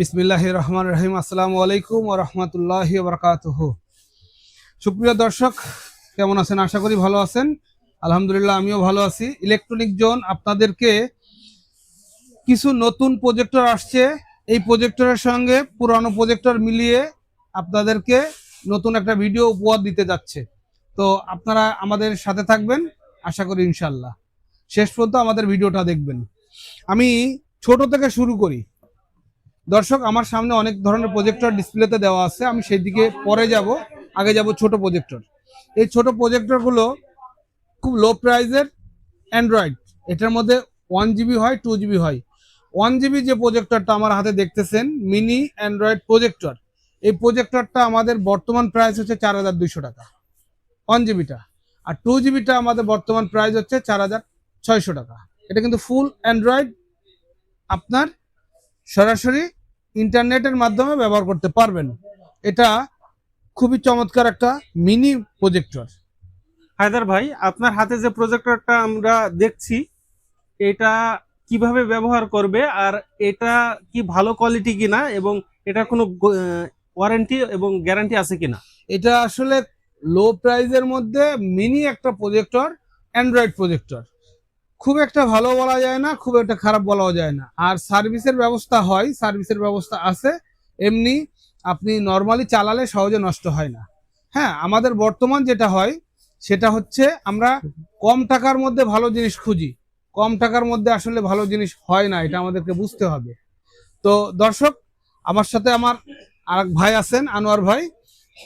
বিসমিল্লাহ রহমান রহিম আসসালামু আলাইকুম ও রহমতুল্লাহ বরকাতহ সুপ্রিয় দর্শক, কেমন আছেন? আশা করি ভালো আছেন। আলহামদুলিল্লাহ, আমিও ভালো আছি। ইলেকট্রনিক জোন আপনাদেরকে কিছু নতুন প্রজেক্টর আসছে। এই প্রজেক্টরের সঙ্গে পুরানো প্রজেক্টর মিলিয়ে আপনাদেরকে নতুন একটা ভিডিও উপহার দিতে যাচ্ছে। তো আপনারা আমাদের সাথে থাকবেন, আশা করি ইনশাল্লাহ শেষ পর্যন্ত আমাদের ভিডিওটা দেখবেন। আমি ছোট থেকে শুরু করি। দর্শক, আমার সামনে অনেক ধরনের প্রজেক্টর ডিসপ্লেতে দেওয়া আছে। আমি সেই দিকে পরে যাব, আগে যাব ছোট প্রজেক্টর এই ছোট প্রজেক্টরগুলো খুব লো প্রাইজের অ্যান্ড্রয়েড এটার মধ্যে ওয়ান জিবি হয় টু জিবি হয়। ওয়ান জিবি যে প্রজেক্টরটা আমার হাতে দেখতেছেন মিনি অ্যান্ড্রয়েড প্রজেক্টর এই প্রজেক্টরটা আমাদের বর্তমান প্রাইস হচ্ছে চার হাজার দুইশো টাকা। ওয়ান জিবিটা আর টু জিবিটা আমাদের বর্তমান প্রাইস হচ্ছে চার হাজার ছয়শো টাকা। এটা কিন্তু ফুল অ্যান্ড্রয়েড আপনার সরাসরি ইন্টারনেটের মাধ্যমে ব্যবহার করতে পারবেন। এটা খুবই চমৎকার একটা মিনি প্রজেক্টর। হায়দার ভাই আপনার হাতে যে প্রজেক্টরটা আমরা দেখছি এটা কীভাবে ব্যবহার করবে আর এটা কি ভালো কোয়ালিটি কিনা এবং এটার কোনো ওয়ারেন্টি এবং গ্যারান্টি আছে কিনা? এটা আসলে লো প্রাইজের মধ্যে মিনি একটা প্রজেক্টর অ্যান্ড্রয়েড প্রজেক্টর। খুব একটা ভালো বলা যায় না, খুব একটা খারাপ বলাও যায় না। আর সার্ভিসের ব্যবস্থা হয়, সার্ভিসের ব্যবস্থা আছে, এমনি আপনি নর্মালি চালালে সহজে নষ্ট হয় না। হ্যাঁ আমাদের বর্তমান যেটা হয়, সেটা হচ্ছে আমরা কম টাকার মধ্যে ভালো জিনিস খুঁজি। কম টাকার মধ্যে আসলে ভালো জিনিস হয় না, এটা আমাদেরকে বুঝতে হবে। তো দর্শক, আমার সাথে আমার আর ভাই আছেন, আনোয়ার ভাই।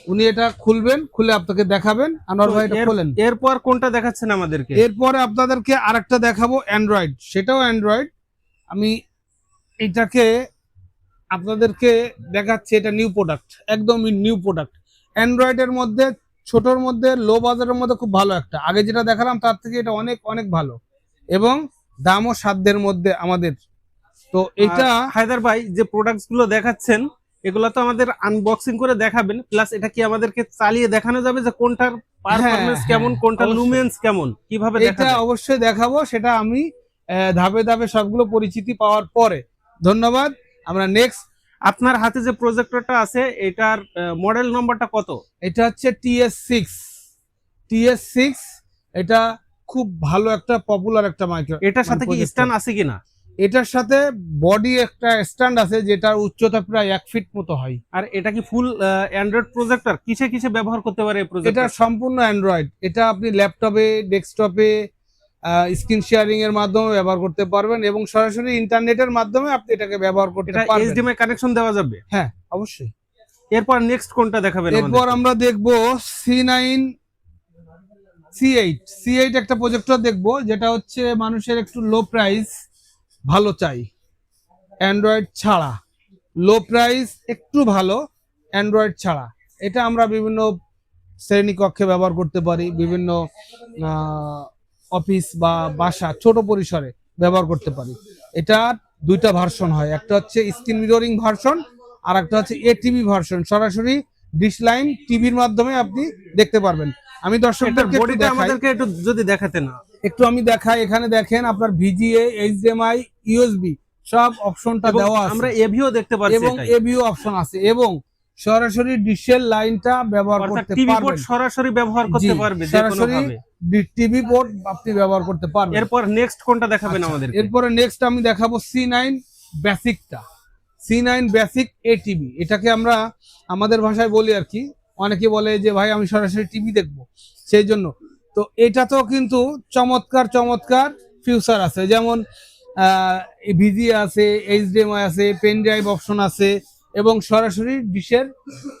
উনি এটা খুলবেন খুলে আপনাকে দেখাবেন। আনোয়ার ভাই এটা খোলেন। এরপর কোনটা দেখাচ্ছেন আমাদেরকে? এরপরে আপনাদেরকে আরেকটা দেখাবো অ্যান্ড্রয়েড সেটাও অ্যান্ড্রয়েড আমি এটাকে আপনাদেরকে দেখাচ্ছি এটা নিউ প্রোডাক্ট একদম নিউ প্রোডাক্ট অ্যান্ড্রয়েডের মধ্যে ছোটর মধ্যে লো বাজারের মধ্যে খুব ভালো একটা। আগে যেটা দেখালাম তার থেকে এটা অনেক অনেক ভালো। এবং দামও সাধ্যের মধ্যে আমাদের। তো এটা হায়দার ভাই যে প্রোডাক্টসগুলো দেখাচ্ছেন এগুলো তো আমাদের আনবক্সিং করে দেখাবেন প্লাস এটা কি আমাদেরকে চালিয়ে দেখানো যাবে যে কোনটার পারফরমেন্স হ্যাঁ, কেমন কোনটার। লুমেন্স কেমন কীভাবে এটা অবশ্যই দেখাবো সেটা আমি ধাপে ধাপে সবগুলো পরিচিতি পাওয়ার পরে। ধন্যবাদ আমরা নেক্সট আপনার হাতে যে প্রজেক্টরটা আছে এটার মডেল নম্বরটা কত? এটা হচ্ছে টিএস সিক্স টিএস সিক্স এটা খুব ভালো একটা পপুলার একটা মাইক্রো এটার সাথে কি projector। স্ট্যান্ড আছে কিনা? এটার সাথে বডি একটা স্ট্যান্ড আছে যেটার উচ্চতা প্রায় এক ফিট মতো হয়। আর এটা কি ফুল অ্যান্ড্রয়েড প্রজেক্টর কিসে কিসে ব্যবহার করতে পারে এই এটা সম্পূর্ণ অ্যান্ড্রয়েড এটা আপনি ল্যাপটপে ডেস্কটপে স্ক্রিন শেয়ারিং এর মাধ্যমে ব্যবহার করতে পারবেন এবং সরাসরি ইন্টারনেটের মাধ্যমে আপনি এটাকে ব্যবহার করতে পারবেন। এইচডিএমআই কানেকশন দেওয়া যাবে? হ্যাঁ অবশ্যই। এরপর নেক্সট কোনটা দেখাবেন এরপর আমরা দেখব C nine C eight C eight একটা প্রজেক্টর দেখব যেটা হচ্ছে মানুষের একটু লো প্রাইস ভালো চাই। অ্যান্ড্রয়েড ছাড়া। লো প্রাইস একটু ভালো অ্যান্ড্রয়েড ছাড়া। এটা আমরা বিভিন্ন শ্রেণীকক্ষে ব্যবহার করতে পারি বিভিন্ন অফিস বা বাসা ছোট পরিসরে ব্যবহার করতে পারি। এটা দুইটা ভার্সন হয়। একটা হচ্ছে স্ক্রিন মিররিং ভার্সন আর একটা হচ্ছে এ টিভি ভার্সন সরাসরি ডিশ লাইন টিভির মাধ্যমে আপনি দেখতে পারবেন। আমি দর্শকদেরকে একটু আমাদেরকে একটু যদি দেখাতে না। একটু আমি দেখাই। এখানে দেখেন আপনার ভিজিএ এইচ এইচডিএমআই ইউএসবি সব অপশনটা দেওয়া আমরা এভিও দেখতে পাচ্ছি এবং এভিও অপশন আছে। এবং সরাসরি ডিশের লাইনটা ব্যবহার করতে পারবেন। সরাসরি ব্যবহার করতে পারবে সরাসরি ভাবে টিভি পোর্ট আপনি ব্যবহার করতে পারবেন। এরপর নেক্সট কোনটা দেখাবেন আচ্ছা, আমাদের এরপরে নেক্সট আমি দেখাবো সি নাইন বেসিকটা C nine basic A TV এটাকে আমরা আমাদের ভাষায় বলি আর কি। অনেকে বলে যে ভাই আমি সরাসরি টিভি দেখব। সেই জন্য তো এটা তো কিন্তু চমৎকার চমৎকার ফিউচার আছে। যেমন ভিজি আছে এইচডিএমআই আছে পেন ড্রাইভ অপশন আছে, এবং সরাসরি ডিশের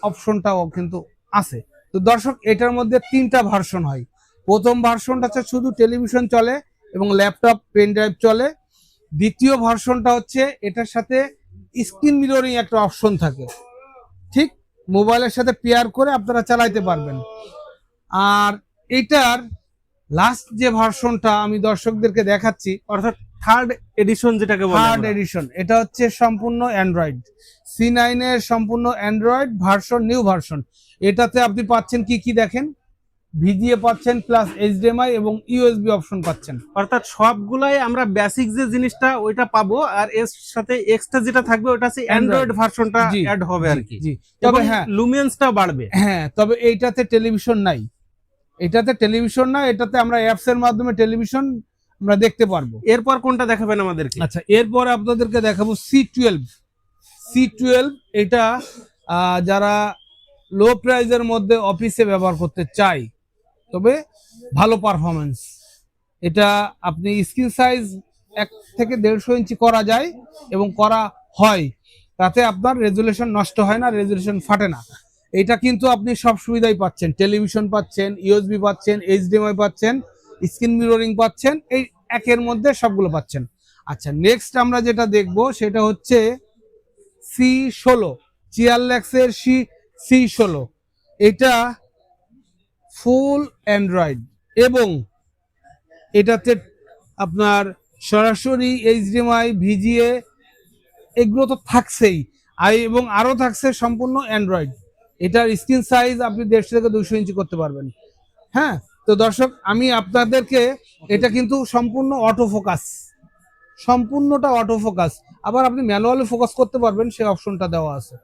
অপশনটাও কিন্তু আছে। তো দর্শক, এটার মধ্যে তিনটা ভার্সন হয়। প্রথম ভার্সনটা হচ্ছে শুধু টেলিভিশন চলে এবং ল্যাপটপ পেন ড্রাইভ চলে। দ্বিতীয় ভার্সনটা হচ্ছে এটার সাথে স্ক্রিন মিররিং একটা অপশন থাকে। ঠিক? মোবাইলের সাথে পেয়ার করে আপনারা চালাইতে পারবেন। আর এটার লাস্ট যে ভার্সনটা আমি দর্শকদেরকে দেখাচ্ছি অর্থাৎ থার্ড এডিশন যেটাকে বলে থার্ড এডিশন এটা হচ্ছে সম্পূর্ণ অ্যান্ড্রয়েড সি নাইনের সম্পূর্ণ অ্যান্ড্রয়েড ভার্সন নিউ ভার্সন এটাতে আপনি পাচ্ছেন কি কি দেখেন? ভিজিএ পাচ্ছেন প্লাস এইচডিএমআই এবং ইউএসবি অপশন পাচ্ছেন। অর্থাৎ সবগুলাই আমরা বেসিক যে জিনিসটা ওইটা পাবো আর এর সাথে এক্সট্রা যেটা থাকবে ওটা হচ্ছে অ্যান্ড্রয়েড ভার্সনটা অ্যাড হবে আর কি। জি। তবে তবে হ্যাঁ। লুমিয়েন্সটা বাড়বে। হ্যাঁ তবে এইটাতে টেলিভিশন নাই। এটাতে টেলিভিশন না এটাতে আমরা অ্যাপস এর মাধ্যমে টেলিভিশন আমরা দেখতে পারব। এরপর কোনটা দেখাবেন আমাদেরকে? আচ্ছা এরপর আপনাদেরকে দেখাবো সি টুয়েলভ সি টুয়েলভ এটা যারা লো প্রাইজের মধ্যে অফিসে ব্যবহার করতে চাই তবে ভালো পারফরমেন্স এটা আপনি স্ক্রিন সাইজ এক থেকে দেড়শো ইঞ্চি করা যায় এবং করা হয় তাতে আপনার রেজুলেশন নষ্ট হয় না রেজুলেশন ফাটে না। এটা কিন্তু আপনি সব সুবিধাই পাচ্ছেন। টেলিভিশন পাচ্ছেন, ইউএসবি পাচ্ছেন, এইচডিএমআই পাচ্ছেন, স্ক্রিন মিররিং পাচ্ছেন, এই একের মধ্যে সবগুলো পাচ্ছেন। আচ্ছা নেক্সট আমরা যেটা দেখব সেটা হচ্ছে সি ষোলো চিয়ারল্যাক্সের সি সি ষোলো। এটা ফুল অ্যান্ড্রয়েড এবং এটাতে আপনার সরাসরি এইচডিএমআই, ভিজিএ, এগুলো তো থাকছেই। আই এবং আরও থাকছে সম্পূর্ণ অ্যান্ড্রয়েড এটার স্ক্রিন সাইজ আপনি দেড়শো থেকে দুইশো ইঞ্চি করতে পারবেন। হ্যাঁ? তো দর্শক, আমি আপনাদেরকে এটা কিন্তু সম্পূর্ণ অটো ফোকাস সম্পূর্ণটা অটো ফোকাস আবার আপনি ম্যানুয়ালি ফোকাস করতে পারবেন সেই অপশনটা দেওয়া আছে।